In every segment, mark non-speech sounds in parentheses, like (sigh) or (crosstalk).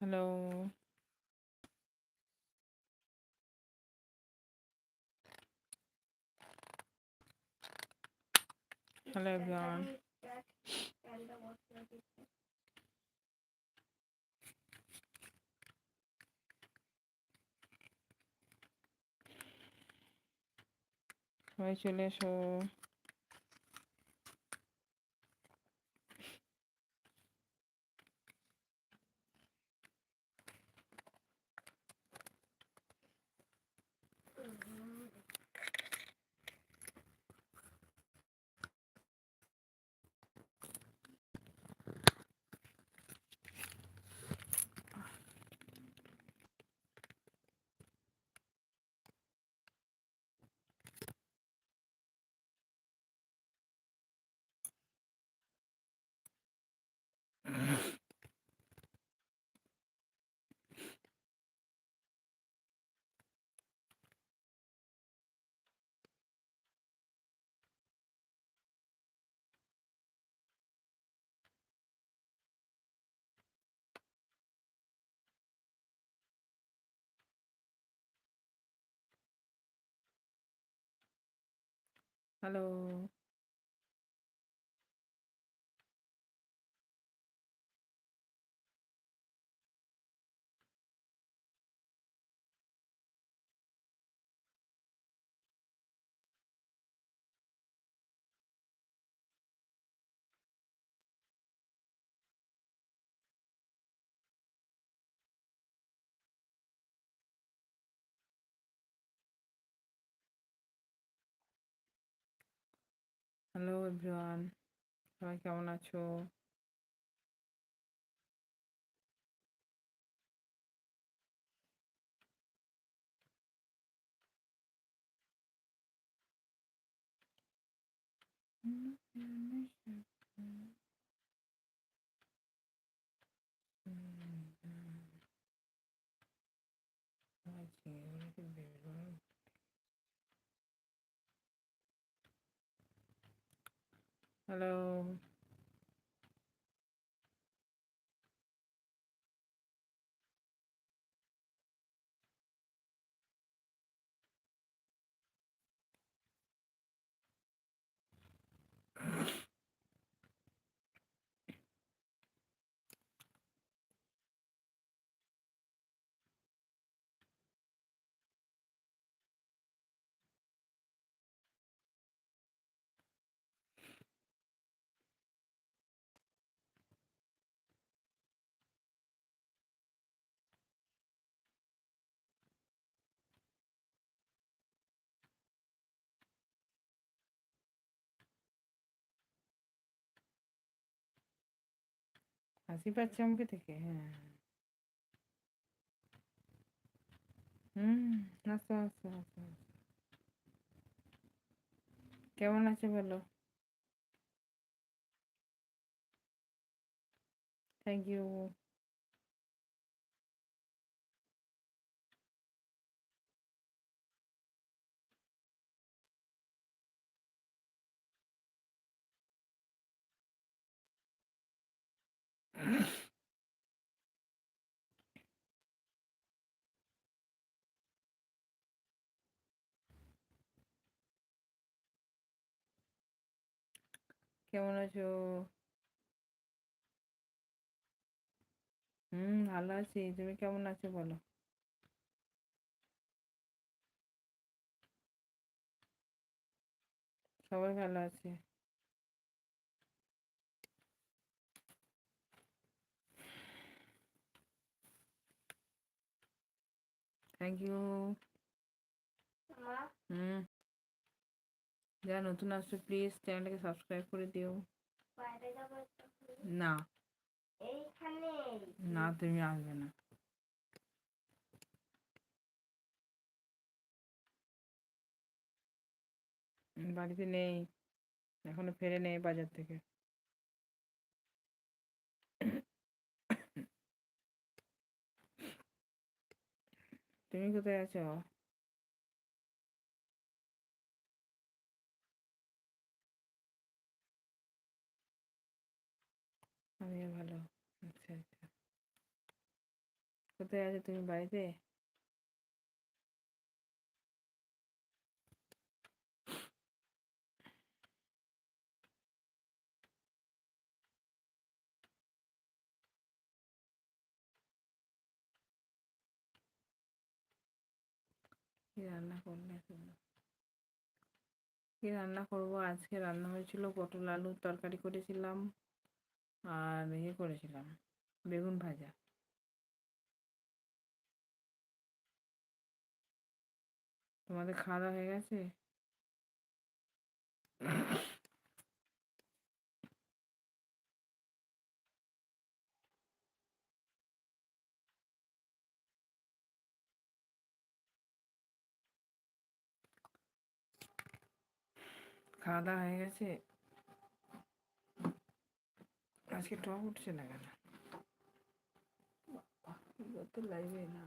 Hello. Hello everyone. সবাই চলে এসো Halo. হ্যালো এভরিওয়ান সবাই কেমন আছো হ্যালো Hello. পাচ্ছে আমাকে থেকে হ্যাঁ হুম আসো আসো আসো কেমন আছে বলো থ্যাংক ইউ কেমন আছো হুম ভালো আছি তুমি কেমন আছো বলো সবাই ভালো আছে থ্যাংক ইউ হুম যারা নতুন আসছো প্লিজ চ্যানেলটাকে সাবস্ক্রাইব করে দিও। না। না, তুমি আসবে না। বাড়িতে নেই। এখনও ফেরে নেই বাজার থেকে। তুমি কোথায় আছো? আমিও ভালো আচ্ছা আচ্ছা। কোথায় আছো তুমি বাড়িতে? কি রান্না করলে কি রান্না করব? আজকে রান্না হয়েছিল পটল আলুর তরকারি করেছিলাম। আর ইয়ে করেছিলাম। বেগুন ভাজা। তোমাদের খাওয়া দাওয়া হয়ে গেছে? খাওয়া দাওয়া হয়ে গেছে? আজকে টক উঠছে না কেন? যত লাইভে না।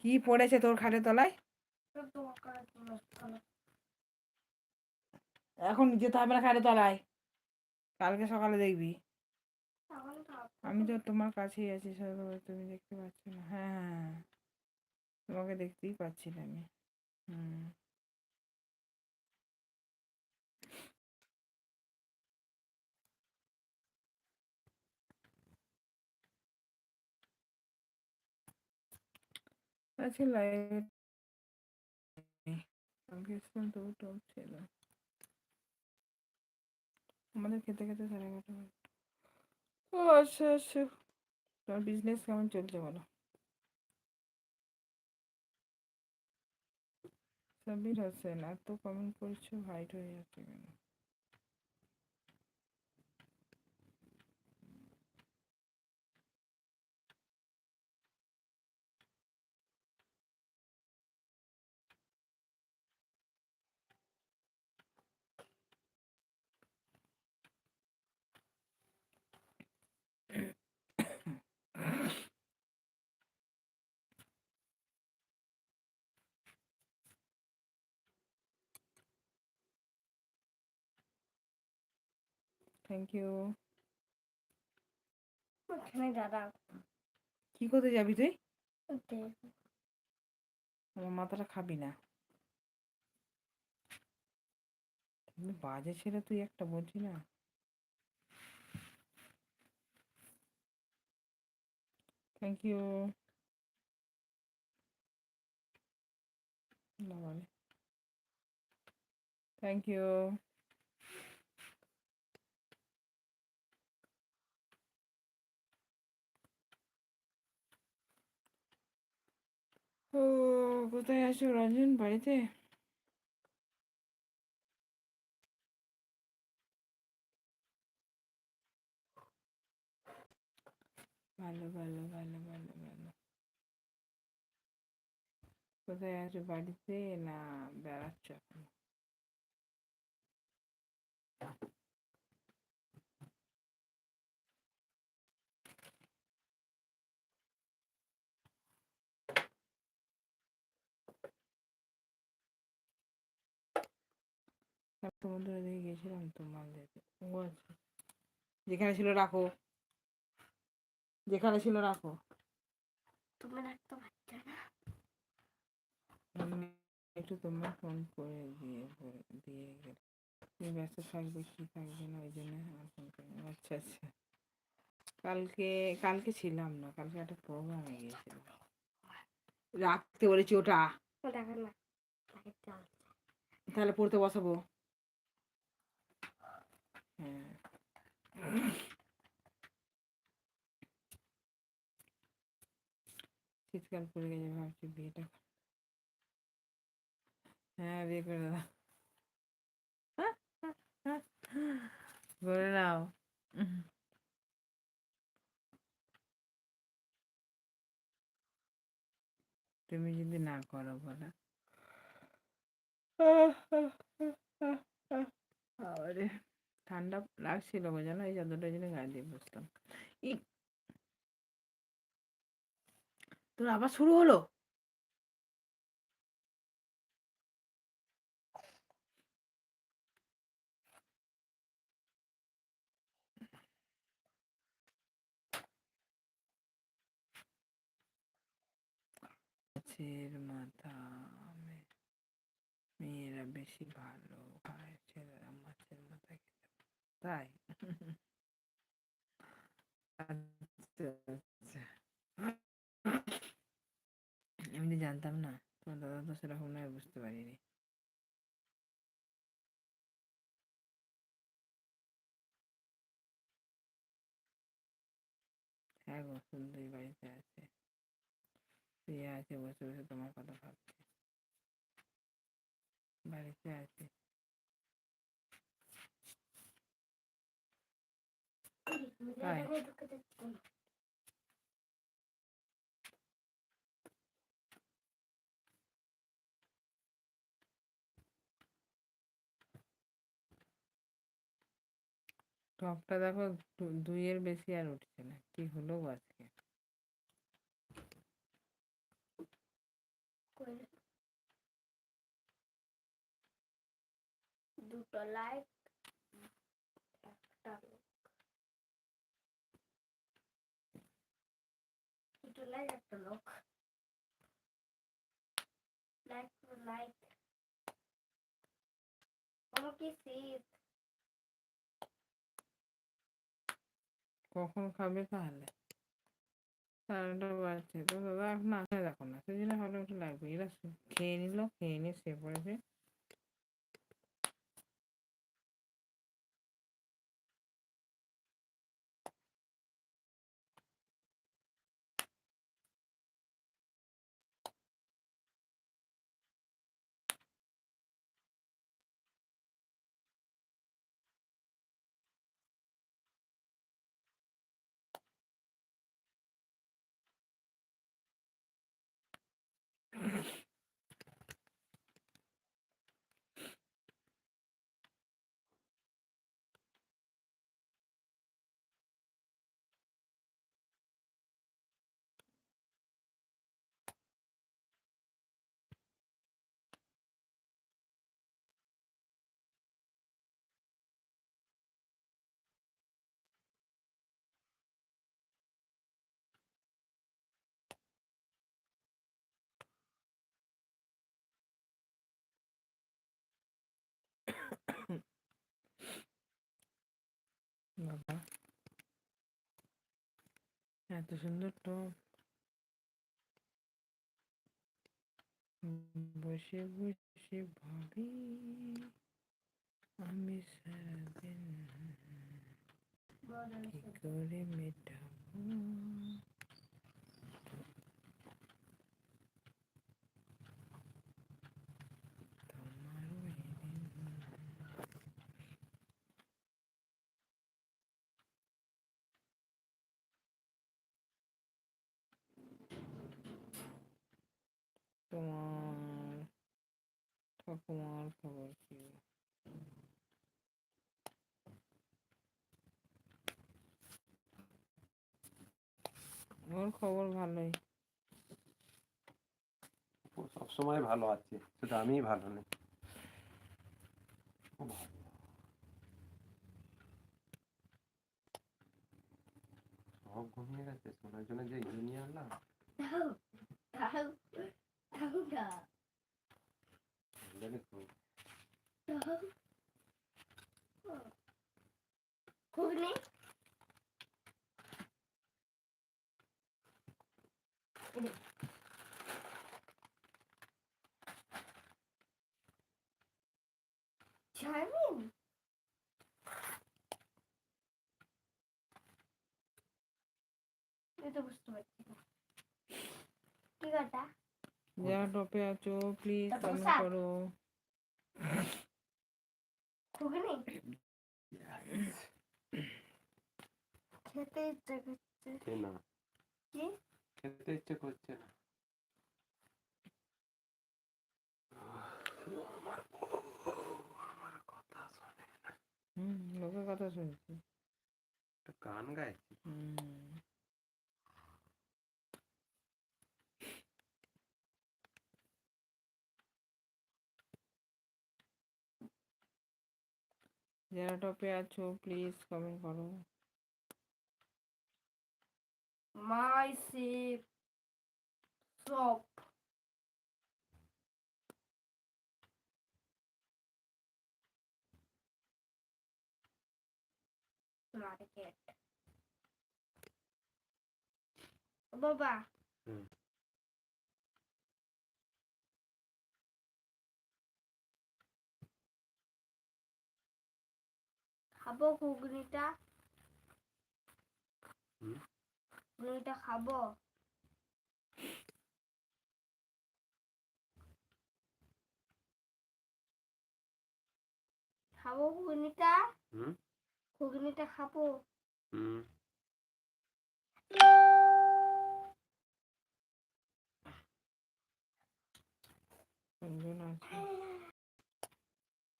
কি পড়েছে তোর খাটের তলায়? এখন যেতে হবে না খাটের তলায়। কালকে সকালে দেখবি। আমি তো তোমার কাছেই আছি সবাই তুমি দেখতে পাচ্ছ না হ্যাঁ হ্যাঁ হ্যাঁ। তোমাকে দেখতেই পাচ্ছি না আমি হুম আজকে লাইভে তবু টক ছিল আমাদের খেতে খেতে সাড়ে এগারোটা। ও আচ্ছা আচ্ছা। তোমার বিজনেস কেমন চলছে বলো? সাবির হোসেন, এত কমেন্ট করছ হাইট হয়ে যাচ্ছে কেন? থ্যাংক ইউ ওখানে দাঁড়াও কি করতে যাবি তুই। আমার মাথাটা খাবি না। তুমি বাজে ছেলে তুই একটা বলছি না। থ্যাংক ইউ থ্যাংক ইউ ও কোথায় আছো রঞ্জন বাড়িতে ভালো ভালো ভালো ভালো ভালো কোথায় আছো বাড়িতে না বেড়াচ্ছ এখন সমুদ্রের দিকে গেছিলাম তো মাল ও আচ্ছা। যেখানে ছিল রাখো। যেখানে ছিল রাখো। তুমি রাখতে পারছ না। আমি একটু তোমার ফোন করে দিয়ে দিয়ে গেল তুমি ব্যস্ত থাকবে কি থাকবে না ওই জন্য আমার ফোন করে আচ্ছা আচ্ছা। কালকে কালকে ছিলাম না কালকে একটা প্রোগ্রামে গিয়েছিলাম। রাখতে বলেছি ওটা। দেখো তাহলে পড়তে বসাবো। শীতকাল পড়ে গেছে ভাবছি বিয়েটা হ্যাঁ বিয়ে করে দাও করে তুমি যদি না করো বলো আরে ঠান্ডা লাগছিল গো জানো? এই চাদরটা জন্য গায়ে দিয়ে বসতাম ই তোর আবার শুরু হলো? মাথা মেয়েরা বেশি ভালো। তাই (laughs) (laughs) তো জানতাম না। তোমার দাদা তো সেরকম নয়, বুঝতে পারিনি। হ্যাঁ গো, সুন্দরী বাড়িতে আছে। শুয়ে আছে, বসে বসে তোমার কথা ভাবছে। বাড়িতে আছে। কেন? টপটা দেখো দুইয়ের বেশি আর উঠছে না কি হলো আজকে দুটো লাইক একটা লোক দুটো লাইক একটা লোক লাইক লাইক আমার কি শীত কখন খাবে তাহলে সাড়ে নটা বাজছে তো দাদা এখন আসে দেখো না সেই জন্য ভালো একটু লাগবে এরা শু- খেয়ে নিল খেয়ে নিয়ে শুয়ে পড়েছে বাবা। এত সুন্দর টপ। বসে বসে ভাবি আমি সারাদিন করে মেটাবো তোমার ওই দিন তোমার ঠাকুমার খবর কি ওর খবর ভালোই। সবসময় ভালো আছে শুধু আমিই ভালো নেই ও ভালো। সব ঘুমিয়ে গেছে শোনার জন্য যে ইয়ে নিয়ে আনলাম দাও দাও দাও না দেখে তো দাও ঘুগনি চাউমিন এটা বুঝতে পারছি না কি কথা যারা টপে আছো প্লিজ তারপর করো ঘুগনি খেতে ইচ্ছে করছে না কি খেতে ইচ্ছে করছে না। আমার আমার কথা শোনে হুম লোকের কথা শুনছি। গান গাইছি। যারা টপে আছো প্লিজ কমেন্ট করো। Майси Соп. Market. Baba. Hmm. খাবো ঘুগনিটা হুম ঘুগনিটা খাব। খাব ঘুগনিটা। ঘুগনিটা খাব।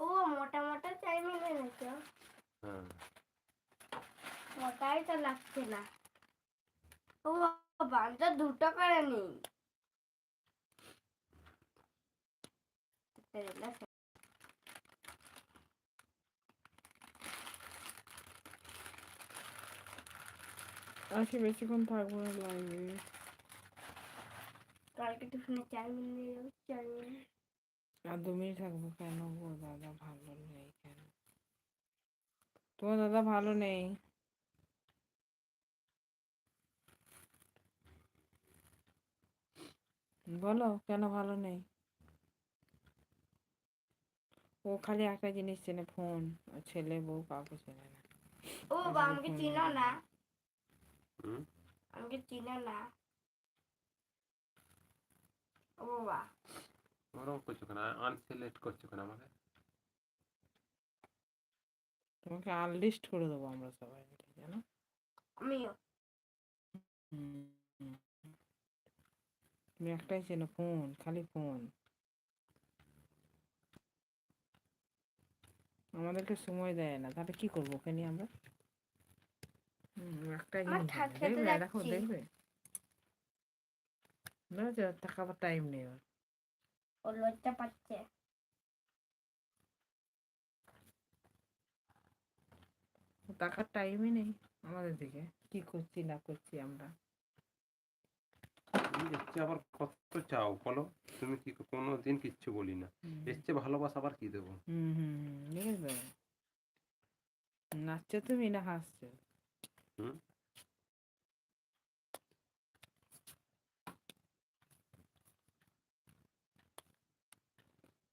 ও মোটা মোটা চাইনিজ এনেছো হ্যাঁ। মোটাই তো লাগছে না। ও বান্ধব দুটো করে নেই। আজকে বেশিক্ষণ থাকব না লাইভে কালকে টিফিনে চাউমিন নিয়ে যাব চাউমিন আর দু মিনিট থাকব কেন গো? দাদা ভালো নেই কেন? তোমার দাদা ভালো নেই? বলো কেন ভালো নেই? ও খালি একটা জিনিস চেনে ফোন। ছেলে বউ কাউকে চেনে না। ও বাবা আমাকে চিনো না। আমাকে চিনো না। ও বাবা। ওরকম করছ কেন? আনসিলেক্ট করছ কেন আমাকে? তোমাকে আনলিস্ট করে দেবো আমরা সবাই মিলে জানো? আমিও। হুম। তুমি একটাই চেনো ফোন খালি ফোন আমাদেরকে সময় দেয় না তাহলে কি করব ওকে নিয়ে আমরা একটাই দেখবে দেখো তাকাবার টাইম নেই ওর ও লজ্জা পাচ্ছে ও তাকার টাইমই নেই আমাদের দিকে কি করছি না করছি আমরা এসছে আবার কত চাও বলো? তুমি কি কোনো দিন কিচ্ছু বলি না। এসছে ভালোবাসা আবার কি দেবো? নাচছো তুমি না হাসছো?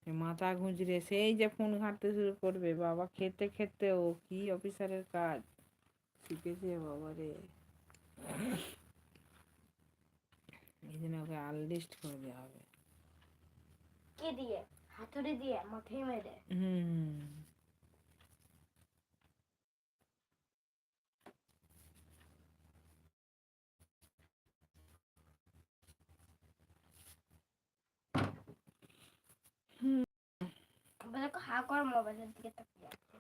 মাথা ঘুঁচড়ে সেই যে ফোন ঘাঁটতে শুরু করবে বাবা খেতে খেতে ও কি অফিসারের কাজ? শিখেছে বাবা রে জন্য ওকে আনলিস্ট করে দেওয়া হবে। কি দিয়ে? হাতুড়ি দিয়ে? মাথায় মেরে? হুম। বলে হা কর মোবাইলের দিকে তাকিয়ে আছে।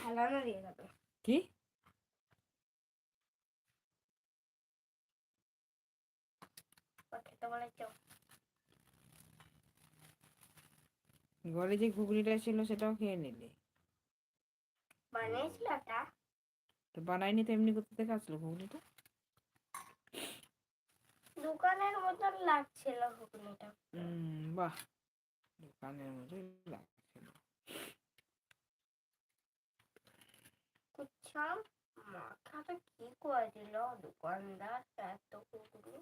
হেলানো দিয়ে যাবে কি ও খেতে বলেছ ঘরে যে ঘুগনিটা ছিল সেটাও খেয়ে নিলি। বানিয়েছিল ওটা তো বানাইনি তো এমনি করতে দেখে আসলো ঘুগনিটা? দোকানের মতন লাগছিল ঘুগনিটা। হুম বাহ দোকানের মতোই লাগছিল। কুচ্ছাম মাথাটা কি করে দিল দোকানদার এত ঘুগনি?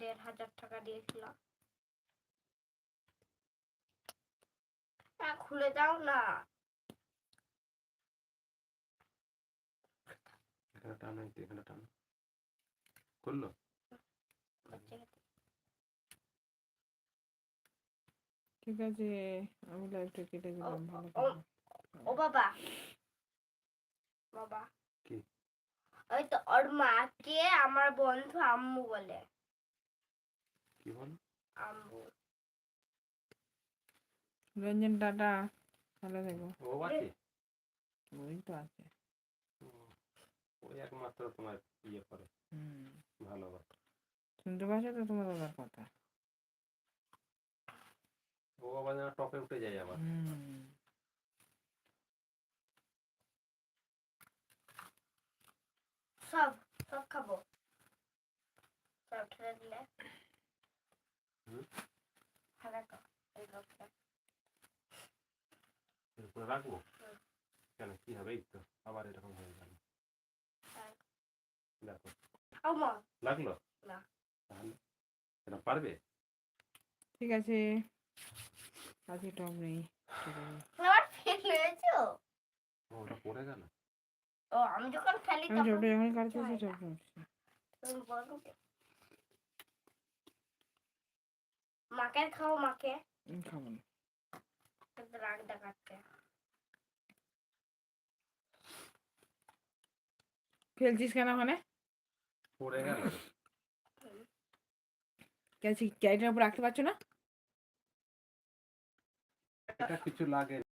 দেড় হাজার টাকা দিয়েছিল খুলে দাও না। এখানে টানো এখানে টানো। করল ঠিক আছে আমি লাইভটা কেটে দিলাম ভালো ও, ও বাবা। বাবা। কি? ওই তো ওর মাকে আমার বন্ধু আম্মু বলে। কি বলো? আম্মু। রঞ্জন টাটা ভালো থেকো। ও আছে? ওই তো আছে। ওই একমাত্র তোমার ইয়ে করে। হুম। ভালোবাসা শুনতে পাচ্ছ তো তোমার দাদার কথা? ও আবার যেন টপে উঠে যায় আবার। হুম। সব সব খাব। সব ঠেলে দিলে। হুম? হারা এরপরে রাখব। কেন কি হবে এই তো আবার এরকম হয়ে গেল দেখো লাগল না। তাহলে এটা পারবে ঠিক আছে আজকে টপ নেই আমার ফেল হয়েছো ও, ওটা পড়ে গেল ও আমি যখন খেলি আমি তখন যখন তুমি মাকে খাও মাকে আমি খাব না রাগ দেখাচ্ছে ফেলছিস কেন ওখানে পড়ে গেল কেন ক্যারিটার উপর রাখতে পারছ না এটা কিছু লাগে না।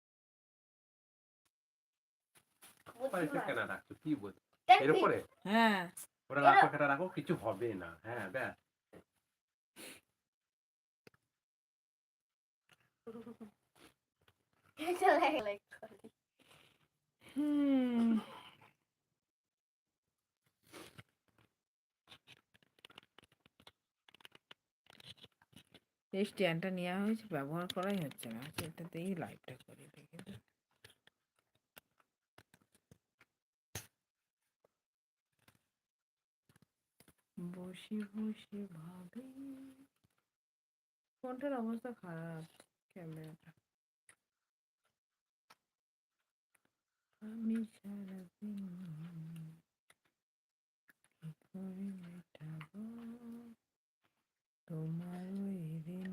আবার এটা কেন রাখছো কি বল এর উপরে হ্যাঁ ওটা এরা- রাখো এটা রাখো কিছু হবে না হ্যাঁ ব্যাস হুম এই স্ট্যান্ডটা নেওয়া হয়েছে, ব্যবহার করাই হচ্ছে না। সেটাতেই লাইটটা করে দেখে বসে বসে ভাবে। ফোনটার অবস্থা খারাপ, ক্যামেরাটা। আমি সারাদিন কি করে মেটাবো তোমার ওই ঋণ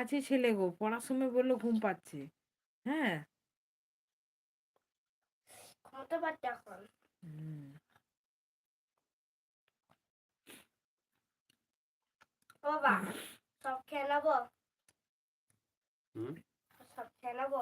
বাজে ছেলে গো পড়ার সময় বলল ঘুম পাচ্ছে। হ্যাঁ? এখন হুম। ও বাবা সব খেয়ে নেব? সব খেয়ে নেব?